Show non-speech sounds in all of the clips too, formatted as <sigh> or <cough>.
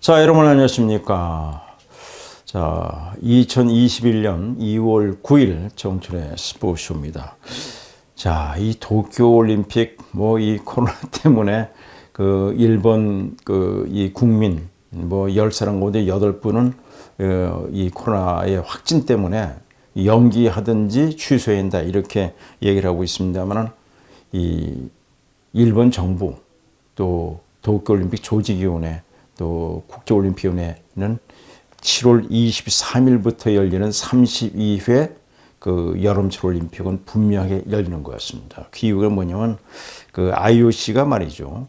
자, 여러분 안녕하십니까. 자, 2021년 2월 9일 정춘의 스포츠쇼입니다. 자, 이 도쿄 올림픽, 뭐 이 코로나 <laughs> 때문에 그 일본 그 이 국민 뭐 10사람 가운데 8분은 어, 이 코로나의 확진 때문에 연기하든지 취소해야 한다 이렇게 얘기를 하고 있습니다만은 이 일본 정부 또 도쿄올림픽 조직위원회 또 국제올림픽위원회는 7월 23일부터 열리는 32회 그 여름철 올림픽은 분명하게 열리는 거였습니다. 그 이유가 뭐냐면 그 IOC가 말이죠.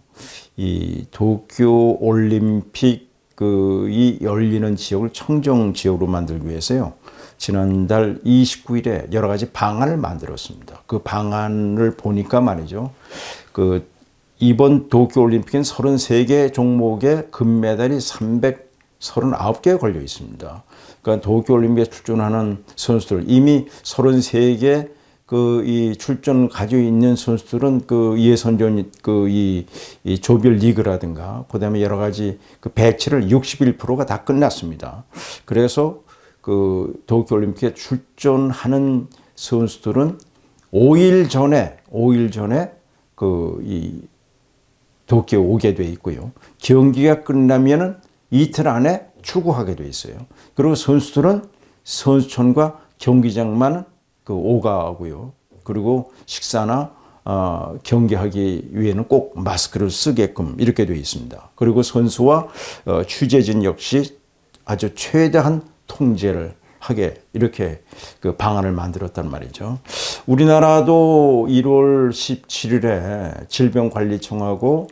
이 도쿄 올림픽 그이 열리는 지역을 청정 지역으로 만들기 위해서요. 지난달 29일에 여러 가지 방안을 만들었습니다. 그 방안을 보니까 말이죠. 그 이번 도쿄 올림픽은 33개 종목에 금메달이 339개 걸려 있습니다. 그러니까 도쿄 올림픽에 출전하는 선수들 이미 33개 그 이 출전 가지고 있는 선수들은 그 예선전 그이 이 조별 리그라든가 그다음에 여러 가지 그 배치를 61%가 다 끝났습니다. 그래서 그 도쿄 올림픽에 출전하는 선수들은 5일 전에 5일 전에 그 이 도쿄에 오게 돼 있고요. 경기가 끝나면은 이틀 안에 출국하게 돼 있어요. 그리고 선수들은 선수촌과 경기장만 그 오가고요. 그리고 식사나 어, 경기하기 위해는 꼭 마스크를 쓰게끔 이렇게 되어 있습니다. 그리고 선수와 어, 취재진 역시 아주 최대한 통제를 하게 이렇게 그 방안을 만들었단 말이죠. 우리나라도 1월 17일에 질병관리청하고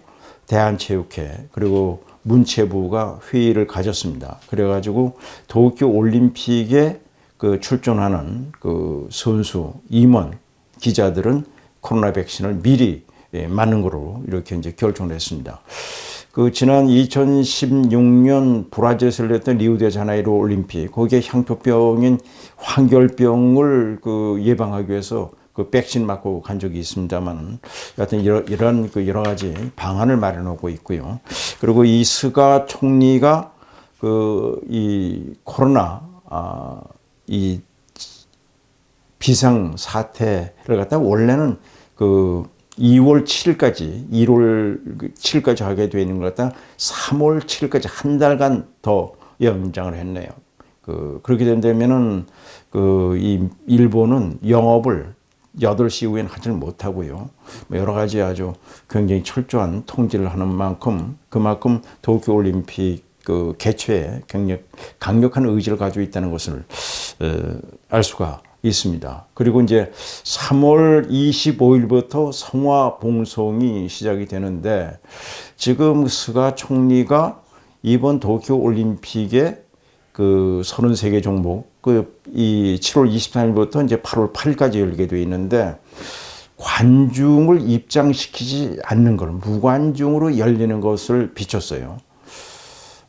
대한체육회 그리고 문체부가 회의를 가졌습니다. 그래가지고 도쿄 올림픽에 그 출전하는 그 선수 임원 기자들은 코로나 백신을 미리 예, 맞는 거로 이렇게 이제 결정을 했습니다. 그 지난 2016년 브라질에서 열렸던 리우데자네이루 올림픽 거기에 향토병인 황결병을 그 예방하기 위해서 그 백신 맞고 간 적이 있습니다만 여하튼 이런, 이런 그 여러 가지 방안을 마련하고 있고요. 그리고 이 스가 총리가 그 이 코로나 아, 이 비상 사태를 갖다 원래는 그 2월 7일까지 1월 7일까지 하게 되어 있는 것 같다 3월 7일까지 한 달간 더 연장을 했네요. 그 그렇게 된다면은 그 이 일본은 영업을 8시 이후에는 하지를 못하고요. 뭐 여러 가지 아주 굉장히 철저한 통제를 하는 만큼 그만큼 도쿄 올림픽 그 개최에 굉장히 강력한 의지를 가지고 있다는 것을 어, 알 수가 있습니다. 그리고 이제 3월 25일부터 성화 봉송이 시작이 되는데 지금 스가 총리가 이번 도쿄 올림픽에 그 33개 종목 그 이 7월 23일부터 이제 8월 8일까지 열리게 돼 있는데 관중을 입장시키지 않는 걸 무관중으로 열리는 것을 비췄어요.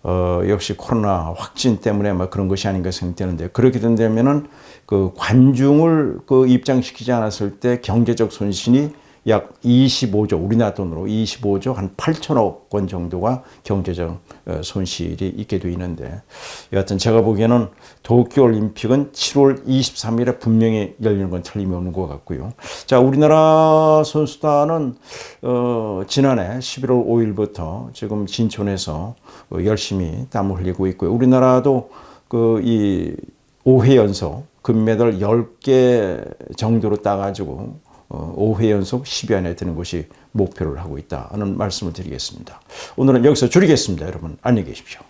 어, 역시 코로나 확진 때문에 막 그런 것이 아닌가 생각되는데 그렇게 된다면은 그 관중을 그 입장시키지 않았을 때 경제적 손실이 약 25조 우리나라 돈으로 25조 한 8천억 원 정도가 경제적 어, 손실이 있게 돼 있는데 여하튼 제가 보기에는 도쿄 올림픽은 7월 23일에 분명히 열리는 건 틀림이 없는 것 같고요. 자 우리나라 선수단은 어, 지난해 11월 5일부터 지금 진천에서 어, 열심히 땀을 흘리고 있고요. 우리나라도 그 이 5회 연속 금메달 10개 정도로 따가지고 어, 5회 연속 10위 안에 드는 것이 목표를 하고 있다는 말씀을 드리겠습니다. 오늘은 여기서 줄이겠습니다. 여러분 안녕히 계십시오.